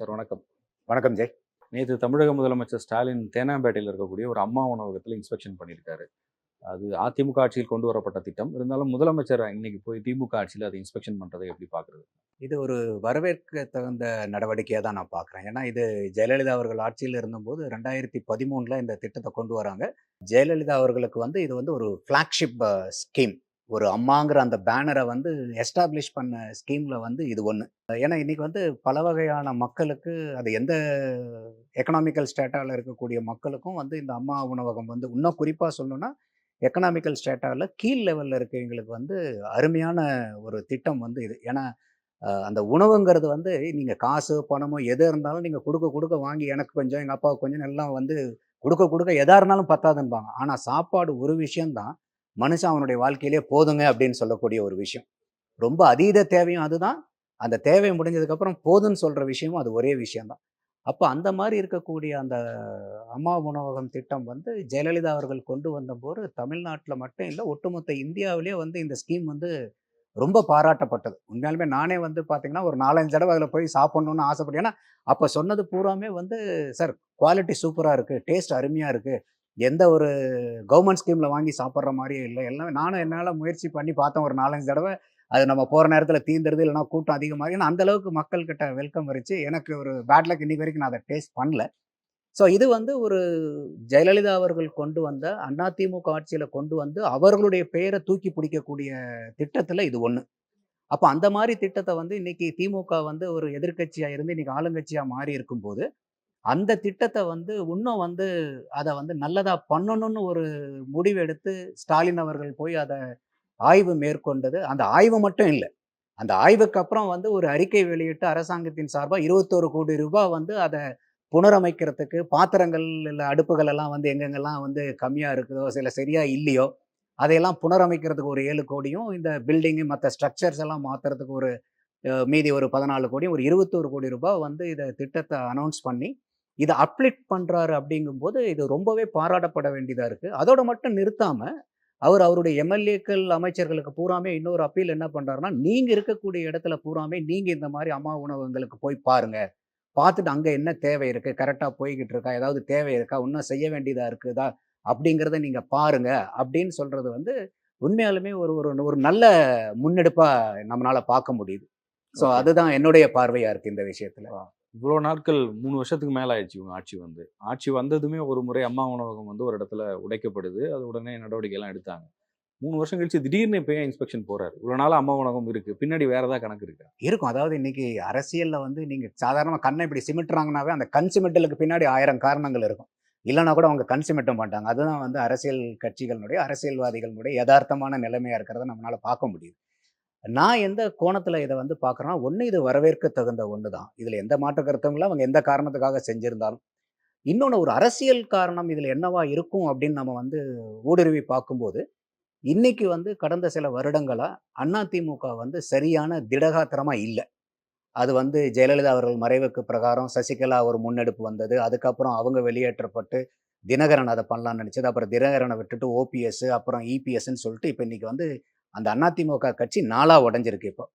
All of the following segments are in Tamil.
சார் வணக்கம். வணக்கம் ஜெய். நேற்று தமிழக முதலமைச்சர் ஸ்டாலின் தேனாம்பேட்டையில் இருக்கக்கூடிய ஒரு அம்மா உணவகத்தில் இன்ஸ்பெக்ஷன் பண்ணியிருக்காரு. அது அதிமுக ஆட்சியில் கொண்டு வரப்பட்ட திட்டம். இருந்தாலும் முதலமைச்சர் இன்னைக்கு போய் திமுக ஆட்சியில் அதை இன்ஸ்பெக்ஷன் பண்ணுறதை எப்படி பார்க்குறது இது ஒரு வரவேற்க தகுந்த நடவடிக்கையாக தான் நான் பார்க்குறேன் ஏன்னா இது ஜெயலலிதா அவர்கள் ஆட்சியில் இருந்தபோது ரெண்டாயிரத்தி பதிமூணில் இந்த திட்டத்தை கொண்டு வராங்க. ஜெயலலிதா அவர்களுக்கு வந்து இது வந்து ஒரு ஃப்ளாக்ஷிப் ஸ்கீம் ஒரு அம்மாங்கிற அந்த பேனரை வந்து எஸ்டாப்ளிஷ் பண்ண ஸ்கீமில் வந்து இது ஒன்று ஏன்னா இன்னைக்கு வந்து பல வகையான மக்களுக்கு அது எந்த எக்கனாமிக்கல் ஸ்டேட்டாவில் இருக்கக்கூடிய மக்களுக்கும் வந்து இந்த அம்மா உணவகம் வந்து இன்னும் குறிப்பாக சொல்லணும்னா எக்கனாமிக்கல் ஸ்டேட்டாவில் கீழ் லெவலில் இருக்கவங்களுக்கு வந்து அருமையான ஒரு திட்டம் வந்து இது. ஏன்னா அந்த உணவுங்கிறது வந்து நீங்கள் காசு பணமோ எது இருந்தாலும் நீங்கள் கொடுக்க கொடுக்க வாங்கி எனக்கு கொஞ்சம் எங்கள் அப்பாவுக்கு கொஞ்சம் எல்லாம் வந்து கொடுக்க கொடுக்க எதா இருந்தாலும் பத்தாதுன்பாங்க. ஆனால் சாப்பாடு ஒரு விஷயந்தான் மனுஷன் அவனுடைய வாழ்க்கையிலே போதுங்க அப்படின்னு சொல்லக்கூடிய ஒரு விஷயம். ரொம்ப அதீத தேவையும் அதுதான். அந்த தேவை முடிஞ்சதுக்கப்புறம் போதுன்னு சொல்கிற விஷயமும் அது ஒரே விஷயம்தான். அப்போ அந்த மாதிரி இருக்கக்கூடிய அந்த அம்மா உணவகம் திட்டம் வந்து ஜெயலலிதா அவர்கள் கொண்டு வந்தபோது தமிழ்நாட்டில் மட்டும் இல்லை ஒட்டுமொத்த இந்தியாவிலே வந்து இந்த ஸ்கீம் வந்து ரொம்ப பாராட்டப்பட்டது. உண்மையாலுமே நானே வந்து பார்த்தீங்கன்னா ஒரு நாலஞ்சு தடவை அதில் போய் சாப்பிட்ணுன்னு ஆசைப்பட்டேன். ஏன்னா அப்போ சொன்னது பூராமே வந்து சார் குவாலிட்டி சூப்பராக இருக்குது டேஸ்ட் அருமையாக இருக்குது எந்த ஒரு கவர்மெண்ட் ஸ்கீமில் வாங்கி சாப்பிட்ற மாதிரியும் இல்லை. எல்லாமே நானும் என்னால் முயற்சி பண்ணி பார்த்தேன். ஒரு நாலஞ்சு தடவை அது நம்ம போகிற நேரத்தில் தீந்துருது இல்லைனா கூட்டம் அதிகமாக ஏன்னா அந்த அளவுக்கு மக்கள்கிட்ட வெல்கம் வரிச்சு எனக்கு ஒரு பேட் லக் இன்னைக்கு வரைக்கும் நான் அதை டேஸ்ட் பண்ணல. ஸோ இது வந்து ஒரு ஜெயலலிதா அவர்கள் கொண்டு வந்த அதிமுக ஆட்சியில் கொண்டு வந்து அவர்களுடைய பெயரை தூக்கி பிடிக்கக்கூடிய திட்டத்தில் இது ஒன்று அப்போ அந்த மாதிரி திட்டத்தை வந்து இன்னைக்கு திமுக வந்து ஒரு எதிர்க்கட்சியாக இருந்து இன்னைக்கு ஆளுங்கட்சியாக மாறி இருக்கும்போது அந்த திட்டத்தை வந்து இன்னும் வந்து அதை வந்து நல்லதாக பண்ணணும்னு ஒரு முடிவெடுத்து ஸ்டாலின் அவர்கள் போய் அதை ஆய்வு மேற்கொண்டது. அந்த ஆய்வு மட்டும் இல்லை. அந்த ஆய்வுக்கு அப்புறம் வந்து ஒரு அறிக்கை வெளியிட்டு அரசாங்கத்தின் சார்பாக இருபத்தோரு கோடி ரூபாய் வந்து அதை புனரமைக்கிறதுக்கு பாத்திரங்கள் இல்லை அடுப்புகள் எல்லாம் வந்து எங்கெங்கெல்லாம் வந்து கம்மியாக இருக்குதோ சில சரியாக இல்லையோ அதையெல்லாம் புனரமைக்கிறதுக்கு ஒரு ஏழு கோடியும் இந்த பில்டிங்கு மற்ற ஸ்ட்ரக்சர்ஸ் எல்லாம் மாற்றுறதுக்கு ஒரு மீதி ஒரு பதினாலு கோடியும் ஒரு இருபத்தோரு கோடி ரூபாய் வந்து இதை திட்டத்தை அனௌன்ஸ் பண்ணி இதை அப்ளிட் பண்ணுறாரு அப்படிங்கும்போது இது ரொம்பவே பாராட்டப்பட வேண்டியதாக இருக்குது அதோட மட்டும் நிறுத்தாமல் அவர் அவருடைய எம்எல்ஏக்கள் அமைச்சர்களுக்கு பூராமே இன்னொரு அப்பீல் என்ன பண்ணுறாருன்னா நீங்கள் இருக்கக்கூடிய இடத்துல பூராமே நீங்கள் இந்த மாதிரி அம்மா உணவகங்களுக்கு போய் பாருங்க. பார்த்துட்டு அங்கே என்ன தேவை இருக்குது கரெக்டாக போய்கிட்டு இருக்கா? ஏதாவது தேவை இருக்கா? இன்னும் செய்ய வேண்டியதாக இருக்குதா? அப்படிங்கிறத நீங்கள் பாருங்க. அப்படின்னு சொல்கிறது வந்து உண்மையாலுமே ஒரு ஒரு ஒரு நல்ல முன்னெடுப்பாக நம்மளால் பார்க்க முடியுது. ஸோ. அதுதான் என்னுடைய பார்வையாக இருக்குது இந்த விஷயத்தில். இவ்வளோ நாட்கள் மூணு வருஷத்துக்கு மேலே ஆயிடுச்சு இவங்க ஆட்சி வந்து. ஆட்சி வந்ததுமே ஒரு முறை அம்மா உணவகம் வந்து ஒரு இடத்துல உடைக்கப்படுது. அது உடனே நடவடிக்கைலாம் எடுத்தாங்க. மூணு வருஷம் கழிச்சு திடீர்னு இப்போ இன்ஸ்பெக்ஷன் போறாரு? இவ்வளோ நாள் அம்மா உணவகம் இருக்கு. பின்னாடி வேற ஏதாவது கணக்கு இருக்கு? இருக்கும். அதாவது இன்னைக்கு அரசியலில் வந்து நீங்கள் சாதாரணமாக கண்ணை இப்படி சிமிட்டுறாங்கனாவே அந்த கண் சிமிட்டலுக்கு பின்னாடி ஆயிரம் காரணங்கள் இருக்கும். இல்லைன்னா கூட அவங்க கண் சிமிட்ட மாட்டாங்க. அதுதான் வந்து அரசியல் கட்சிகளினுடைய அரசியல்வாதிகளினுடைய யதார்த்தமான நிலைமையாக இருக்கிறத நம்மளால் பார்க்க முடியுது. நான் எந்த கோணத்தில் இதை வந்து பார்க்குறேன்னா ஒன்று இது வரவேற்க தகுந்த ஒன்று தான் இதில் எந்த மாற்று கருத்தும் அவங்க எந்த காரணத்துக்காக செஞ்சுருந்தாலும். இன்னொன்று ஒரு அரசியல் காரணம் இதில் என்னவா இருக்கும் அப்படின்னு நம்ம வந்து ஊடுருவி பார்க்கும்போது இன்னைக்கு வந்து கடந்த சில வருடங்களாக அதிமுக வந்து சரியான திடகாத்திரமாக இல்லை. அது வந்து ஜெயலலிதா அவர்கள் மறைவுக்கு பிரகாரம் சசிகலா ஒரு முன்னெடுப்பு வந்தது அதுக்கப்புறம் அவங்க வெளியேற்றப்பட்டு தினகரன் அதை பண்ணலாம்னு நினச்சது அப்புறம் தினகரனை விட்டுட்டு ஓபிஎஸ் அப்புறம் இபிஎஸ்ன்னு சொல்லிட்டு இப்போ இன்றைக்கி வந்து அந்த அதிமுக கட்சி நாளாக உடஞ்சிருக்கு இப்போ.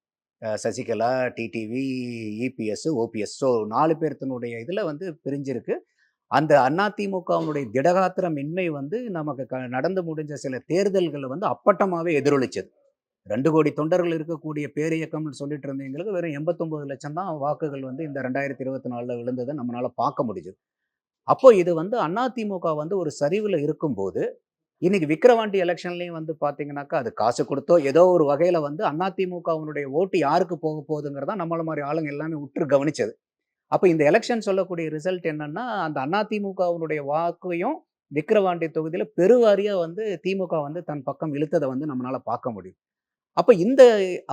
Sasikala TTV EPS OPS. So நாலு பேர்த்தினுடைய இதில் வந்து பிரிஞ்சிருக்கு. அந்த அதிமுகவுடைய திடகாத்திரம் இன்மை வந்து நமக்கு க நடந்து முடிஞ்ச சில தேர்தல்களை வந்து அப்பட்டமாகவே எதிரொலிச்சது. ரெண்டு கோடி தொண்டர்கள் இருக்கக்கூடிய பேரியக்கம்னு சொல்லிட்டு இருந்தவங்களுக்கு வெறும் எண்பத்தொம்பது லட்சம் தான் வாக்குகள் வந்து இந்த ரெண்டாயிரத்தி இருபத்தி நாலில் விழுந்ததை நம்மளால் பார்க்க முடிஞ்சது. அப்போ இது வந்து அதிமுக வந்து ஒரு சரிவில் இருக்கும்போது இன்னைக்கு விக்கிரவாண்டி எலெக்ஷன்லையும் வந்து பார்த்தீங்கன்னாக்கா அது காசு கொடுத்தோ ஏதோ ஒரு வகையில் வந்து அதிமுகவனுடைய ஓட்டு யாருக்கு போக போகுதுங்கிறதா நம்மள மாதிரி ஆளுங்க எல்லாமே உற்று கவனிச்சது. அப்போ இந்த எலெக்ஷன் சொல்லக்கூடிய ரிசல்ட் என்னன்னா அந்த அதிமுகவனுடைய வாக்கையும் விக்கிரவாண்டி தொகுதியில் பெருவாரியாக வந்து திமுக வந்து தன் பக்கம் இழுத்ததை வந்து நம்மளால் பார்க்க முடியும். அப்போ இந்த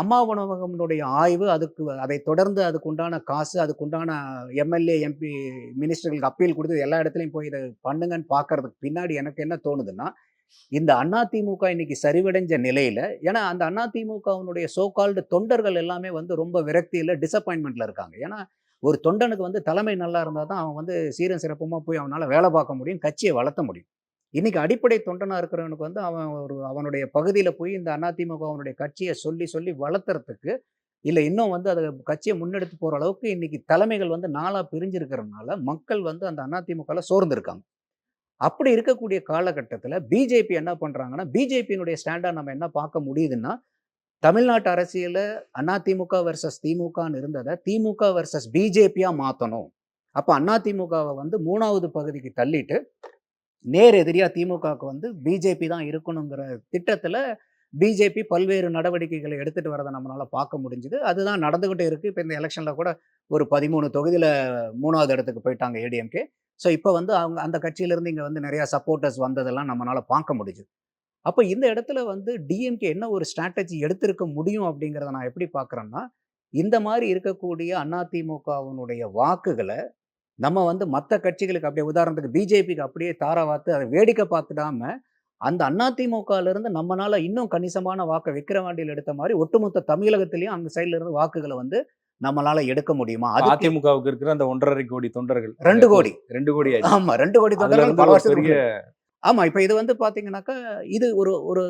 அம்மா உணவகம்னுடைய ஆய்வு அதுக்கு அதை தொடர்ந்து அதுக்கு உண்டான காசு அதுக்கு உண்டான எம்எல்ஏ எம்பி மினிஸ்டர்களுக்கு அப்பீல் கொடுத்து எல்லா இடத்துலையும் போய் இதை பண்ணுங்கன்னு பார்க்கறதுக்கு பின்னாடி எனக்கு என்ன தோணுதுன்னா இந்த அதிமுக இன்னைக்கு சரிவடைஞ்ச நிலையில ஏன்னா அந்த அதிமுகவினுடைய சோகால்டு தொண்டர்கள் எல்லாமே வந்து ரொம்ப விரக்தியில் டிசப்பாயின்மெண்ட்ல இருக்காங்க. ஏன்னா ஒரு தொண்டனுக்கு வந்து தலைமை நல்லா இருந்தால் தான் அவன் வந்து சீரம் சிறப்புமாக போய் அவனால் வேலை பார்க்க முடியும் கட்சியை வளர்த்த முடியும். இன்னைக்கு அடிப்படை தொண்டனாக இருக்கிறவனுக்கு வந்து அவன் ஒரு அவனுடைய பகுதியில் போய் இந்த அதிமுக அவனுடைய கட்சியை சொல்லி சொல்லி வளர்த்துறதுக்கு இல்லை இன்னும் வந்து அதை கட்சியை முன்னெடுத்து போகிற அளவுக்கு இன்னைக்கு தலைமைகள் வந்து நாளாக பிரிஞ்சிருக்கிறதுனால மக்கள் வந்து அந்த அதிமுகவில் சோர்ந்திருக்காங்க. அப்படி இருக்கக்கூடிய காலகட்டத்தில் பிஜேபி என்ன பண்ணுறாங்கன்னா பிஜேபியினுடைய ஸ்டாண்டாக நம்ம என்ன பார்க்க முடியுதுன்னா தமிழ்நாட்டு அரசியலில் அதிமுக வர்சஸ் திமுகன்னு இருந்ததை திமுக வர்சஸ் பிஜேபியாக மாற்றணும் அப்போ அதிமுகவை வந்து மூணாவது பகுதிக்கு தள்ளிட்டு நேர் எதிரியாக திமுகவுக்கு வந்து பிஜேபி தான் இருக்கணுங்கிற திட்டத்தில் பிஜேபி பல்வேறு நடவடிக்கைகளை எடுத்துகிட்டு வரதை நம்மளால் பார்க்க முடிஞ்சுது. அதுதான் நடந்துக்கிட்டே இருக்குது இப்போ இந்த எலெக்ஷனில் கூட ஒரு பதிமூணு தொகுதியில் மூணாவது இடத்துக்கு போயிட்டாங்க ஏடிஎம்கே ஸோ இப்போ வந்து அவங்க அந்த கட்சியிலேருந்து இங்கே வந்து நிறையா சப்போர்ட்டர்ஸ் வந்ததெல்லாம் நம்மளால் பார்க்க முடிஞ்சு அப்போ இந்த இடத்துல வந்து டிஎம்கே என்ன ஒரு ஸ்ட்ராட்டஜி எடுத்திருக்க முடியும் அப்படிங்கிறத நான் எப்படி பார்க்குறேன்னா இந்த மாதிரி இருக்கக்கூடிய அதிமுகவினுடைய வாக்குகளை நம்ம வந்து மற்ற கட்சிகளுக்கு அப்படியே உதாரணத்துக்கு பிஜேபிக்கு அப்படியே தாராவாத்து அதை வேடிக்கை பார்த்துடாம அந்த அதிமுகலேருந்து நம்மளால் இன்னும் கணிசமான வாக்கை விக்கிரவாண்டியில் எடுத்த மாதிரி ஒட்டுமொத்த தமிழகத்திலையும் அந்த சைட்லேருந்து வாக்குகளை வந்து நம்மளால எடுக்க முடியுமா? அது அதிமுகவுக்கு இருக்கிற அந்த ஒன்றரை கோடி தொண்டர்கள். ரெண்டு கோடி. ரெண்டு கோடி. ஆமா ரெண்டு கோடி தொண்டர்கள் பல வருஷத்துக்கு. ஆமா இப்ப இது வந்து பாத்தீங்கன்னாக்கா இது ஒரு ஒரு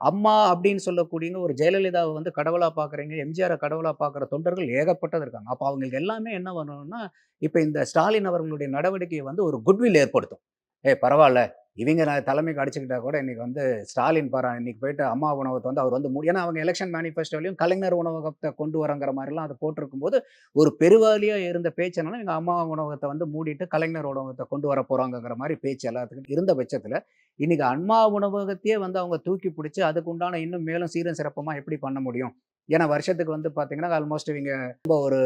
அம்மா அப்படின்னு சொல்லக்கூடியவங்க ஒரு ஜெயலலிதாவை வந்து கடவுளா பாக்குறீங்க எம்ஜிஆரை கடவுளா பாக்குற தொண்டர்கள் ஏகப்பட்டது இருக்காங்க. அப்ப அவங்களுக்கு எல்லாமே என்ன பண்ணணும்னா இப்ப இந்த ஸ்டாலின் அவர்களுடைய நடவடிக்கையை வந்து ஒரு குட்வில் ஏற்படுத்தும். ஏ பரவாயில்ல இவங்க நான் தலைமைக்கு அடிச்சுக்கிட்டா கூட இன்னைக்கு வந்து ஸ்டாலின் பாரா இன்னைக்கு போயிட்டு அம்மா உணவகத்தை வந்து அவர் வந்து ஏன்னா அவங்க எலெக்ஷன் மேனிஃபெஸ்டோலையும் கலைஞர் உணவகத்தை கொண்டு வரங்கிற மாதிரிலாம் அதை போட்டிருக்கும் போது ஒரு பெருவாலியா இருந்த பேச்சனால இவங்க அம்மா உணவகத்தை வந்து மூடிட்டு கலைஞர் உணவகத்தை கொண்டு வர போகிறாங்கிற மாதிரி பேச்சு எல்லாத்துக்கும் இருந்த பட்சத்தில் இன்னைக்கு அம்மா உணவகத்தையே வந்து அவங்க தூக்கி பிடிச்சி அதுக்கு உண்டான இன்னும் மேலும் சீரும் சிறப்பமாக எப்படி பண்ண முடியும்? ஏன்னா வருஷத்துக்கு வந்து பார்த்தீங்கன்னா ஆல்மோஸ்ட் இவங்க ரொம்ப ஒரு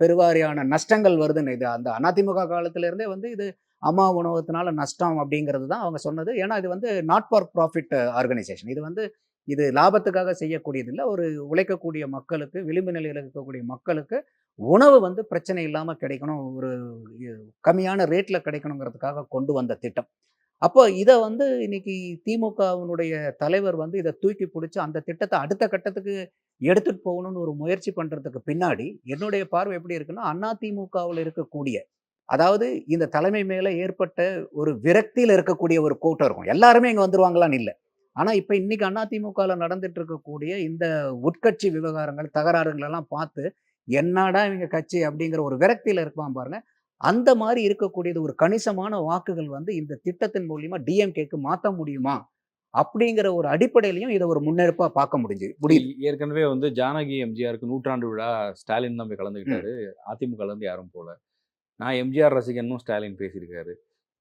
பெருவாரியான நஷ்டங்கள் வருதுன்னு இது அந்த அதிமுக காலத்திலேருந்தே வந்து இது அம்மா உணவகத்தினால நஷ்டம் அப்படிங்கிறது தான் அவங்க சொன்னது. ஏன்னா இது வந்து நாட் ஃபார் ப்ராஃபிட் ஆர்கனைசேஷன் இது வந்து இது லாபத்துக்காக செய்யக்கூடியது இல்லை. ஒரு உழைக்கக்கூடிய மக்களுக்கு விளிம்பு நிலையில் இருக்கக்கூடிய மக்களுக்கு உணவு வந்து பிரச்சனை இல்லாமல் கிடைக்கணும். ஒரு கம்மியான ரேட்டில் கிடைக்கணுங்கிறதுக்காக கொண்டு வந்த திட்டம். அப்போ இதை வந்து இன்னைக்கு திமுகவினுடைய தலைவர் வந்து இதை தூக்கி பிடிச்சி அந்த திட்டத்தை அடுத்த கட்டத்துக்கு எடுத்துகிட்டு போகணும்னு ஒரு முயற்சி பண்ணுறதுக்கு பின்னாடி என்னுடைய பார்வை எப்படி இருக்குன்னா அதிமுகவில் இருக்கக்கூடிய அதாவது இந்த தலைமை மேல ஏற்பட்ட ஒரு விரக்தியில இருக்கக்கூடிய ஒரு கூட்டம் இருக்கும். எல்லாருமே இங்க வந்துருவாங்களான்னு இல்லை. ஆனா இப்ப இன்னைக்கு அதிமுகல நடந்துட்டு இருக்கக்கூடிய இந்த உட்கட்சி விவகாரங்கள் தகராறுகள் எல்லாம் பார்த்து என்னடா இவங்க கட்சி? அப்படிங்கிற ஒரு விரக்தியில இருப்பான் பாருங்க. அந்த மாதிரி இருக்கக்கூடியது ஒரு கணிசமான வாக்குகள் வந்து இந்த திட்டத்தின் மூலியமா டிஎம்கேக்கு மாத்த முடியுமா? அப்படிங்கிற ஒரு அடிப்படையிலையும் இதை ஒரு முன்னெடுப்பா பார்க்க முடிஞ்சு முடியுது. ஏற்கனவே வந்து ஜானகி எம்ஜிஆருக்கு நூற்றாண்டு விழா ஸ்டாலின் தான் போய் கலந்துக்கிட்டாரு அதிமுகல இருந்து யாரும் போல. நான் எம்ஜிஆர் ரசிகனும் ஸ்டாலின் பேசியிருக்காரு.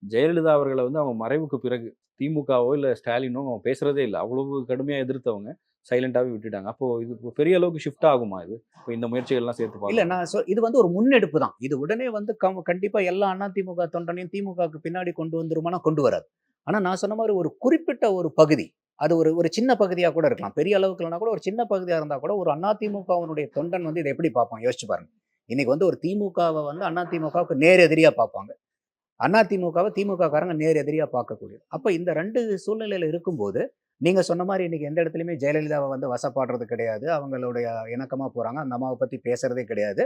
ஜெயலலிதா அவர்களை வந்து அவங்க மறைவுக்கு பிறகு திமுகவோ இல்லை ஸ்டாலினோ அவங்க பேசுறதே இல்லை. அவ்வளவு கடுமையாக எதிர்த்தவங்க சைலண்டாகவே விட்டுட்டாங்க. அப்போ இது பெரிய அளவுக்கு ஷிஃப்ட் ஆகுமா இது? இப்போ இந்த முயற்சிகள்லாம் சேர்த்து இல்ல நான் சொல் இது வந்து ஒரு முன்னெடுப்பு தான். இது உடனே வந்து கம் கண்டிப்பா எல்லா அதிமுக தொண்டனையும் திமுகவுக்கு பின்னாடி கொண்டு வந்துருமானா கொண்டு வராது. ஆனா நான் சொன்ன மாதிரி ஒரு குறிப்பிட்ட ஒரு பகுதி அது ஒரு ஒரு சின்ன பகுதியா கூட இருக்கலாம். பெரிய அளவுக்கு இல்லைனா கூட ஒரு சின்ன பகுதியா இருந்தா கூட ஒரு அதிமுகவினுடைய தொண்டன் வந்து இதை எப்படி பார்ப்பான்? யோசிச்சு பாருங்க. இன்னைக்கு வந்து ஒரு திமுகவை வந்து அண்ணா திமுகவுக்கு நேர் எதிரியாக பார்ப்பாங்க. அண்ணா திமுகவை திமுகக்காரங்க நேர் எதிரியாக பார்க்கக்கூடியது. அப்போ இந்த ரெண்டு சூழ்நிலையில் இருக்கும்போது நீங்கள் சொன்ன மாதிரி இன்றைக்கி எந்த இடத்துலையுமே ஜெயலலிதாவை வந்து வசப்பாடுறது கிடையாது. அவங்களுடைய இணக்கமாக போகிறாங்க அந்த அம்மாவை பற்றி பேசுறதே கிடையாது.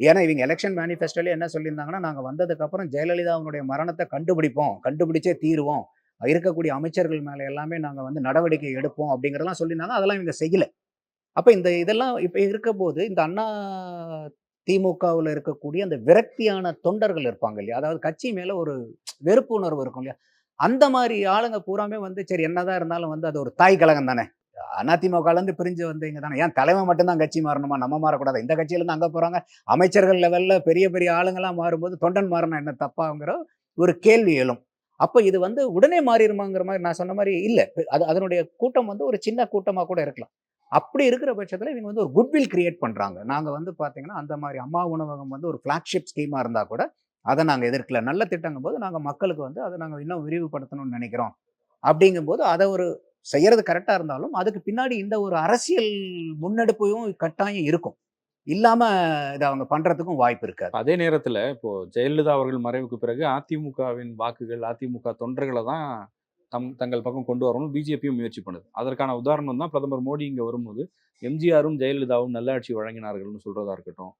ஏன்னா இவங்க எலெக்ஷன் மேனிஃபெஸ்டோல என்ன சொல்லியிருந்தாங்கன்னா நாங்கள் வந்ததுக்கப்புறம் ஜெயலலிதாவுடைய மரணத்தை கண்டுபிடிப்போம். கண்டுபிடிச்சே தீருவோம். இருக்கக்கூடிய அமைச்சர்கள் மேலே எல்லாமே நாங்கள் வந்து நடவடிக்கை எடுப்போம் அப்படிங்கிறதெல்லாம் சொல்லியிருந்தாங்க. அதெல்லாம் இவங்க செய்யல. அப்போ இந்த இதெல்லாம் இப்போ இருக்க போது இந்த அண்ணா திமுகவில் இருக்கக்கூடிய அந்த விரக்தியான தொண்டர்கள் இருப்பாங்க இல்லையா? அதாவது கட்சி மேலே ஒரு வெறுப்பு உணர்வு இருக்கும் இல்லையா? அந்த மாதிரி ஆளுங்க பூராமே வந்து சரி என்னதான் இருந்தாலும் வந்து அது ஒரு தாய் கழகம் தானே. அதிமுகலேருந்து பிரிஞ்சு வந்தீங்க தானே. ஏன் தலைமை மட்டும்தான் கட்சி மாறணுமா? நம்ம மாறக்கூடாது? இந்த கட்சியிலேருந்து அங்கே போகிறாங்க அமைச்சர்கள் லெவலில் பெரிய பெரிய ஆளுங்கெல்லாம் மாறும்போது தொண்டன் மாறணும் என்ன தப்பாங்கிற ஒரு கேள்வி எழும். அப்போ இது வந்து உடனே மாறிடுமாங்கிற மாதிரி நான் சொன்ன மாதிரி இல்லை. அது அதனுடைய கூட்டம் வந்து ஒரு சின்ன கூட்டமாக கூட இருக்கலாம். அப்படி இருக்கிற பட்சத்தில் இவங்க வந்து ஒரு குட்வில் கிரியேட் பண்ணுறாங்க நாங்கள் வந்து பார்த்தீங்கன்னா அந்த மாதிரி அம்மா உணவகம் வந்து ஒரு ஃப்ளாக்ஷிப் ஸ்கீமாக இருந்தால் கூட அதை நாங்கள் எதிர்க்கல. நல்ல திட்டங்கும் போது நாங்கள் மக்களுக்கு வந்து அதை நாங்கள் இன்னும் விரிவுபடுத்தணும்னு நினைக்கிறோம். அப்படிங்கும்போது அதை ஒரு செய்யறது கரெக்டாக இருந்தாலும் அதுக்கு பின்னாடி இந்த ஒரு அரசியல் முன்னெடுப்பையும் கட்டாயம் இருக்கும். இல்லாம இதை அவங்க பண்றதுக்கும் வாய்ப்பு இருக்காது. அதே நேரத்தில் இப்போ ஜெயலலிதா அவர்கள் மறைவுக்கு பிறகு அதிமுகவின் வாக்குகள் அதிமுக தொண்டர்களை தான் தம் தங்கள் பக்கம் கொண்டு வரணும் பிஜேபியும் முயற்சி பண்ணுது. அதற்கான உதாரணம் தான் பிரதமர் மோடி இங்கே வரும்போது எம்ஜிஆரும் ஜெயலலிதாவும் நல்லாட்சி வழங்கினார்கள்னு சொல்கிறதா இருக்கட்டும்.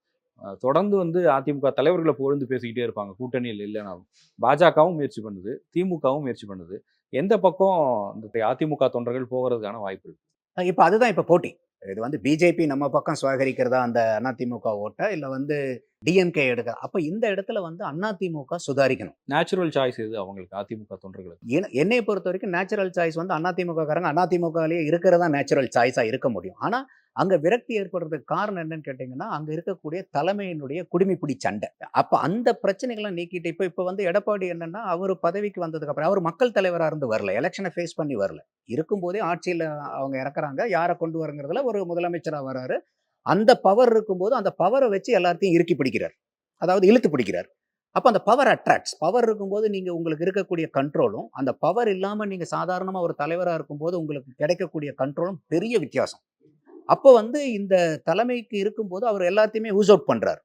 தொடர்ந்து வந்து அதிமுக தலைவர்களை புகழ்ந்து பேசிக்கிட்டே இருப்பாங்க. கூட்டணியில் இல்லைனாலும். பாஜகவும் முயற்சி பண்ணுது. திமுகவும் முயற்சி பண்ணுது. எந்த பக்கம் இந்த அதிமுக தொண்டர்கள் போகிறதுக்கான வாய்ப்பு இருக்குது இப்போ அதுதான் இப்போ போட்டி. இது வந்து பிஜேபி நம்ம பக்கம் சுவீகரிக்கிறதா அந்த அதிமுக ஓட்டை இல்லை வந்து டிஎம்கே எடுக்க அப்போ இந்த இடத்துல வந்து அதிமுக சுதாரிக்கணும். நேச்சுரல் சாய்ஸ் இது அவங்களுக்கு அதிமுக தொண்டர்களுக்கு? என- என்னைய பொறுத்த வரைக்கும் நேச்சுரல் சாய்ஸ் வந்து அதிமுக காரங்க அதிமுகலேயே இருக்கிறதா நேச்சுரல் சாய்ஸாக இருக்க முடியும். ஆனால் அங்கே விரக்தி ஏற்படுறதுக்கு காரணம் என்னன்னு கேட்டிங்கன்னா அங்கே இருக்கக்கூடிய தலைமையினுடைய குடிமைப்பிடி சண்டை. அப்போ அந்த பிரச்சனைகளை நீக்கிட்டு இப்போ இப்போ வந்து எடப்பாடி என்னன்னா அவர் பதவிக்கு வந்ததுக்கப்புறம் அவர் மக்கள் தலைவராக இருந்து வரல. எலெக்ஷனை ஃபேஸ் பண்ணி வரல. இருக்கும்போதே ஆட்சியில் அவங்க இறக்குறாங்க. யாரை கொண்டு வரங்கிறதுல ஒரு முதலமைச்சராக வராரு. அந்த பவர் இருக்கும்போது அந்த பவரை வச்சு எல்லாத்தையும் இறுக்கி பிடிக்கிறார். அதாவது இழுத்து பிடிக்கிறார். அப்போ அந்த பவர் அட்ராக்ட்ஸ் பவர் இருக்கும்போது நீங்கள் உங்களுக்கு இருக்கக்கூடிய கண்ட்ரோலும் அந்த பவர் இல்லாமல் நீங்கள் சாதாரணமாக ஒரு தலைவராக இருக்கும்போது உங்களுக்கு கிடைக்கக்கூடிய கண்ட்ரோலும் பெரிய வித்தியாசம். அப்போ வந்து இந்த தலைமைக்கு இருக்கும்போது அவர் எல்லாத்தையுமே யூஸ் அவுட் பண்ணுறார்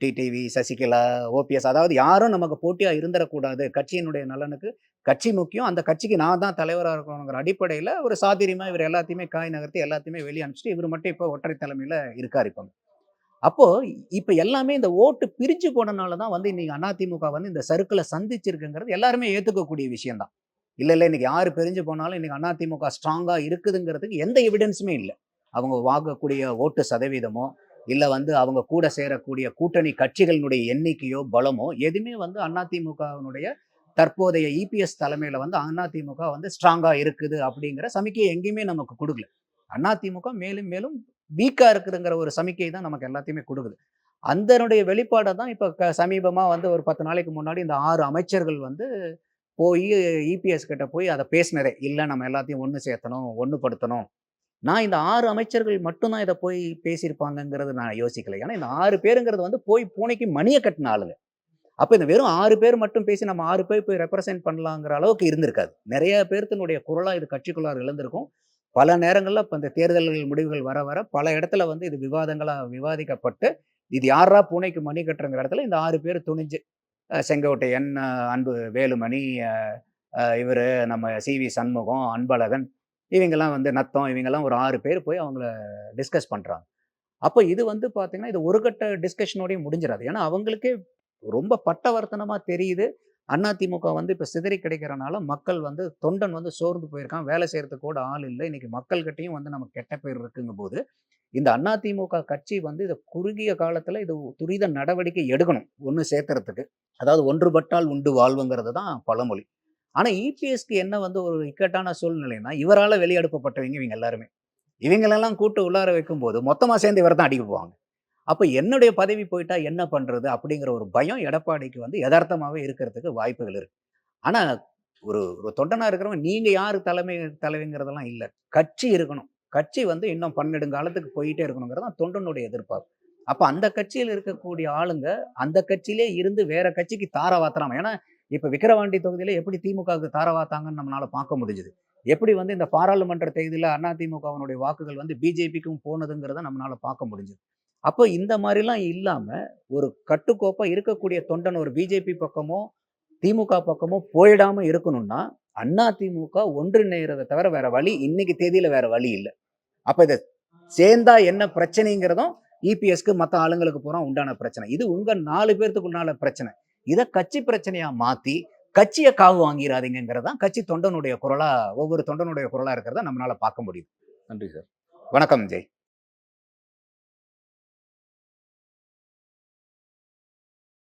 டிடிவி சசிகலா ஓபிஎஸ் அதாவது யாரும் நமக்கு போட்டியாக இருந்துடக்கூடாது கட்சியினுடைய நலனுக்கு கட்சி முக்கியம். அந்த கட்சிக்கு நான் தான் தலைவராக இருக்கணுங்கிற அடிப்படையில் ஒரு சாதிரியமாக இவர் எல்லாத்தையுமே காய் நகர்த்தி எல்லாத்தையுமே வெளியே அனுப்பிச்சிட்டு இவர் மட்டும் இப்போ ஒற்றை தலைமையில் இருக்கார் இப்போ. அப்போது இப்போ எல்லாமே இந்த ஓட்டு பிரிஞ்சு போனனால தான் வந்து இன்றைக்கி அதிமுக வந்து இந்த சருக்களை சந்திச்சிருக்குங்கிறது எல்லாருமே ஏற்றுக்கக்கூடிய விஷயம்தான். இல்லை இல்லை இன்றைக்கி யார் பிரிஞ்சு போனாலும் இன்றைக்கி அதிமுக ஸ்ட்ராங்காக இருக்குதுங்கிறதுக்கு எந்த எவிடன்ஸுமே இல்லை. அவங்க வாங்கக்கூடிய ஓட்டு சதவீதமோ இல்லை வந்து அவங்க கூட சேரக்கூடிய கூட்டணி கட்சிகளினுடைய எண்ணிக்கையோ பலமோ எதுவுமே வந்து அதிமுகவினுடைய தற்போதைய இபிஎஸ் தலைமையில் வந்து அதிமுக வந்து ஸ்ட்ராங்காக இருக்குது அப்படிங்கிற சமிக்கையை எங்கேயுமே நமக்கு கொடுக்கல. அதிமுக மேலும் மேலும் வீக்காக இருக்குதுங்கிற ஒரு சமிக்கையை தான் நமக்கு எல்லாத்தையுமே கொடுக்குது. அந்தனுடைய வெளிப்பாடை தான் இப்போ க சமீபமாக வந்து ஒரு பத்து நாளைக்கு முன்னாடி இந்த ஆறு அமைச்சர்கள் வந்து போய் இபிஎஸ் கிட்ட போய் அதை பேசினதே. இல்லை நம்ம எல்லாத்தையும் ஒன்று சேர்த்தணும் ஒன்றுபடுத்தணும் நான் இந்த ஆறு அமைச்சர்கள் மட்டும்தான் இதை போய் பேசியிருப்பாங்கங்கிறது நான் யோசிக்கல. ஏன்னா இந்த ஆறு பேருங்கிறது வந்து போய் பூனைக்கு மணியை கட்டின ஆளுங்க. அப்போ இந்த வெறும் ஆறு பேர் மட்டும் பேசி நம்ம ஆறு பேர் போய் ரெப்ரசென்ட் பண்ணலாங்கிற அளவுக்கு இருந்திருக்காது. நிறைய பேர்த்தினுடைய குரலாக இது கட்சிக்குள்ளார் இழந்திருக்கும் பல நேரங்களில் இப்போ இந்த தேர்தல்கள் முடிவுகள் வர வர பல இடத்துல வந்து இது விவாதங்களாக விவாதிக்கப்பட்டு இது யாரா பூனைக்கு மணி கட்டுறங்கிற இடத்துல இந்த ஆறு பேர் துணிஞ்சு செங்கோட்டையன் அன்பு வேலுமணி இவர் நம்ம சி வி சண்முகம் அன்பழகன் இவங்கெல்லாம் வந்து நத்தம் இவங்கெல்லாம் ஒரு ஆறு பேர் போய் அவங்கள டிஸ்கஸ் பண்ணுறாங்க அப்போ இது வந்து பார்த்தீங்கன்னா இது ஒரு கட்ட டிஸ்கஷனோடய முடிஞ்சிடாது. ஏன்னா அவங்களுக்கே ரொம்ப பட்டவர்த்தனமாக தெரியுது. அதிமுக வந்து இப்போ சிதறி கிடைக்கிறனால மக்கள் வந்து தொண்டன் வந்து சோர்ந்து போயிருக்கான் வேலை செய்கிறதுக்கு கூட ஆள் இல்லை. இன்றைக்கி மக்கள்கிட்டையும் வந்து நமக்கு கெட்ட பேர் இருக்குங்க போது இந்த அதிமுக கட்சி வந்து இதை குறுகிய காலத்தில் இது துரித நடவடிக்கை எடுக்கணும். ஒன்று சேர்த்துறதுக்கு அதாவது ஒன்றுபட்டால் உண்டு வாழ்வுங்கிறது தான் பழமொழி. ஆனால் இபிஎஸ்க்கு என்ன வந்து ஒரு இக்கட்டான சூழ்நிலைன்னா இவரால் வெளியெடுப்பப்பட்டவங்க இவங்க எல்லாருமே. இவங்களெல்லாம் கூட்டு உள்ளார வைக்கும்போது மொத்தமாக சேர்ந்து இவர் தான் அடிக்க போவாங்க. அப்போ என்னுடைய பதவி போயிட்டா என்ன பண்ணுறது அப்படிங்கிற ஒரு பயம் எடப்பாடிக்கு வந்து யதார்த்தமாகவே இருக்கிறதுக்கு வாய்ப்புகள் இருக்குது ஆனால் ஒரு ஒரு தொண்டனாக இருக்கிறவங்க நீங்கள் யார் தலைமை தலைவிங்கிறதெல்லாம் இல்லை. கட்சி இருக்கணும். கட்சி வந்து இன்னும் பன்னெடுங்காலத்துக்கு போயிட்டே இருக்கணுங்கிறது தான் தொண்டனுடைய எதிர்பார்ப்பு. அப்போ அந்த கட்சியில் இருக்கக்கூடிய ஆளுங்க அந்த கட்சியிலே இருந்து வேற கட்சிக்கு தார வாத்தலாம் ஏன்னா இப்போ விக்கிரவாண்டி தொகுதியில எப்படி திமுகவுக்கு தாரவாத்தாங்கன்னு நம்மளால பார்க்க முடிஞ்சுது. எப்படி வந்து இந்த பாராளுமன்ற தேதியில் அதிமுகவினுடைய வாக்குகள் வந்து பிஜேபிக்கும் போனதுங்கிறத நம்மளால பார்க்க முடிஞ்சுது. அப்போ இந்த மாதிரிலாம் இல்லாமல் ஒரு கட்டுக்கோப்பாக இருக்கக்கூடிய தொண்டன் ஒரு பிஜேபி பக்கமோ திமுக பக்கமோ போயிடாம இருக்கணும்னா அண்ணா திமுக ஒன்றிணைகிறத தவிர வேற வழி இன்னைக்கு தேதியில வேற வழி இல்லை. அப்போ இதை சேர்ந்தா என்ன பிரச்சனைங்கிறதும் இபிஎஸ்க்கு மற்ற ஆளுங்களுக்கு பூரா உண்டான பிரச்சனை. இது உங்க நாலு பேர்த்துக்குண்டான பிரச்சனை. இதை கட்சி பிரச்சனையா மாத்தி கட்சியை காவு வாங்கிடாதீங்கிறதான் கட்சி தொண்டனுடைய குரலா ஒவ்வொரு தொண்டனுடைய குரலா இருக்கிறத நம்மளால பார்க்க முடியும். நன்றி சார். வணக்கம் ஜெய்.